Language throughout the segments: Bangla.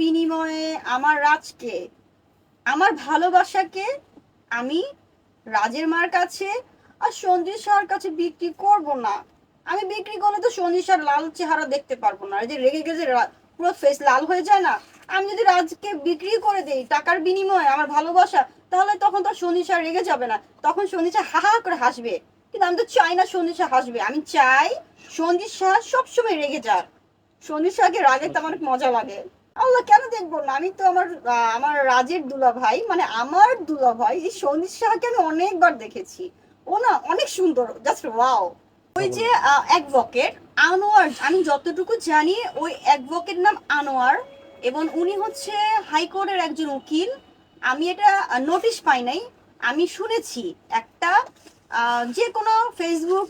বিনিময়ে আমার রাজকে, আমার ভালোবাসাকে আমি রাজের মার কাছে আর সঞ্জিত শাহর কাছে বিক্রি করব না। আমি বিক্রি করলে তো সঞ্জিত শাহর লাল চেহারা দেখতে পারব না। যে রেগে গেছে পুরো ফেস লাল হয়ে যায় না। আমি যদি রাজকে বিক্রি করে দেই টাকার বিনিময়ে আমার ভালোবাসা, তাহলে তখন তো সঞ্জিত শাহ রেগে যাবে না। তখন শাহ হা হা করে হাসবে। কিন্তু আমি তো চাই না শাহ হাসবে। আমি চাই সঞ্জিত শাহ সবসময় রেগে যাক। সঞ্জিত শাহকে রাগে তো অনেক মজা লাগে। আল্লাহ কেন দেখব না? আমি তো আমার আমার রাজের দুলা ভাই মানে আমার দুলা ভাই এই সঞ্জিত শাহকে আমি অনেকবার দেখেছি। ও না অনেক সুন্দর জাস্ট ওয়াও ওই যে অ্যাডভোকেট আনোয়ার, আমি যতটুকু জানি, ওই অ্যাডভোকেট নাম আনোয়ার, এবং উনি হচ্ছে হাইকোর্টের একজন উকিল। আমি এটা নোটিশ পাই নাই। আমি শুনেছি একটা যে কোনো ফেসবুক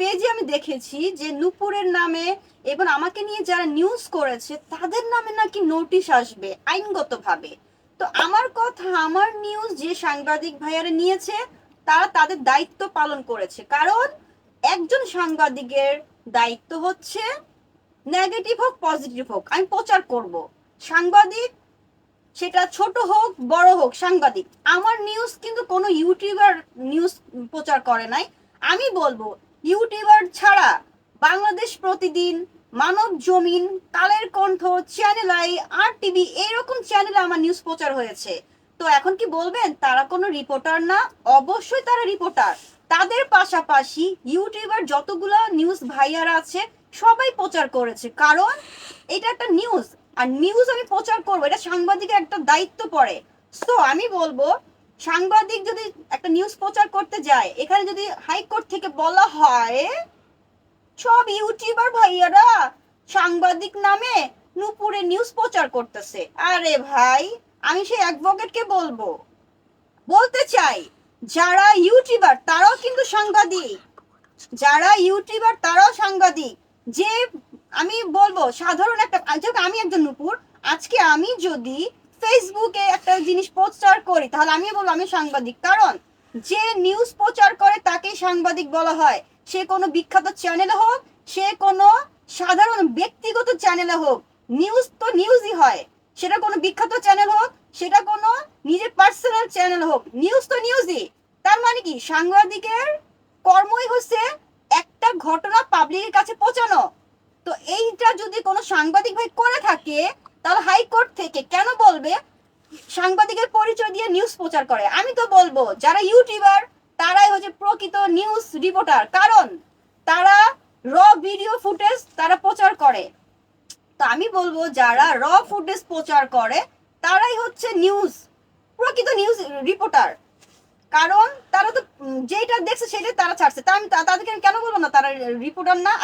পেজে আমি দেখেছি যে নুপুরের নামে এবং আমাকে নিয়ে যারা নিউজ করেছে, তাদের নামে নাকি নোটিশ আসবে আইনগতভাবে। তো আমার কথা, আমার নিউজ যে সাংবাদিক ভাইয়ারা নিয়েছে, তারা তাদের দায়িত্ব পালন করেছে। কারণ একজন সাংবাদিকের দায়িত্ব হচ্ছে নেগেটিভ হোক পজিটিভ হোক, আমি প্রচার করব। সাংবাদিক, সেটা ছোট হোক, বড় হোক, সাংবাদিক। আমার নিউজ কিন্তু কোনো ইউটিউবার নিউজ প্রচার করে নাই। আমি বলব ইউটিউবার ছাড়া বাংলাদেশ প্রতিদিন মানব জমিন Kaler Kantho channel I R TV এইরকম চ্যানেলে আমার নিউজ প্রচার হয়েছে। তো এখন কি বলবেন? তারা কোনো রিপোর্টার না, অবশ্যই তারা রিপোর্টার তাদের পাশাপাশি ইউটিউবার যতগুলো নিউজ ভাইয়ারা আছে, সবাই প্রচার করেছে। কারণ এটা একটা নিউজ আর নিউজ আমি প্রচার করব, এটা সাংবাদিকের একটা দায়িত্ব পড়ে। সো আমি বলব সাংবাদিক যদি একটা নিউজ প্রচার করতে যায়, এখানে যদি হাইকোর্ট থেকে বলা হয়, সব ইউটিউবার ভাইয়ারা সাংবাদিক নামে নুপুরে নিউজ প্রচার করতেছে। আরে ভাই, আমি সেই অ্যাডভোকেটকে বলব? বলতে চাই, যারা ইউটিউবার তারাও কিন্তু সাংবাদিক। যারা ইউটিউবার তারাও সাংবাদিক। যে, আমি বলব, সাধারণ একটা আমি একজন নুপুর। আজকে আমি যদি ফেসবুকে একটা প্রচার করি, তাহলে আমি বলব আমি সাংবাদিক। কারণ যে নিউজ প্রচার করে তাকেই সাংবাদিক বলা হয়। সে কোনো বিখ্যাত চ্যানেলে হোক, সে কোনো সাধারণ ব্যক্তিগত চ্যানেলে হোক নিউজ তো নিউজই হয়। সেটা কোনো বিখ্যাত চ্যানেল হোক, সেটা কোনো নিজের পার্সোনাল চ্যানেল হোক নিউজ তো নিউজই তার মানে কি? সাংবাদিকের কর্মই হচ্ছে একটা ঘটনা পাবলিকের কাছে পৌঁছানো। তো এইটা যদি কোনো সাংবাদিক ভাই করে থাকে, তাহলে হাইকোর্ট থেকে কেন বলবে? সাংবাদিকের পরিচয় দিয়ে নিউজ প্রচার করে। আমি তো বলব, যারা ইউটিউবার তারাই হচ্ছে প্রকৃত নিউজ রিপোর্টার কারণ তারা র ভিডিও ফুটেজ তারা প্রচার করে। তো আমি বলব, যারা র ফুটেজ প্রচার করে, তারাই হচ্ছে নিউজ প্রকৃত নিউজ রিপোর্টার কারণ তারা তো যেটা দেখছে সেটাই তারা ছাড়ছে। তা আমি তাদেরকে কেন বলব না? তারা রিপোর্টার না।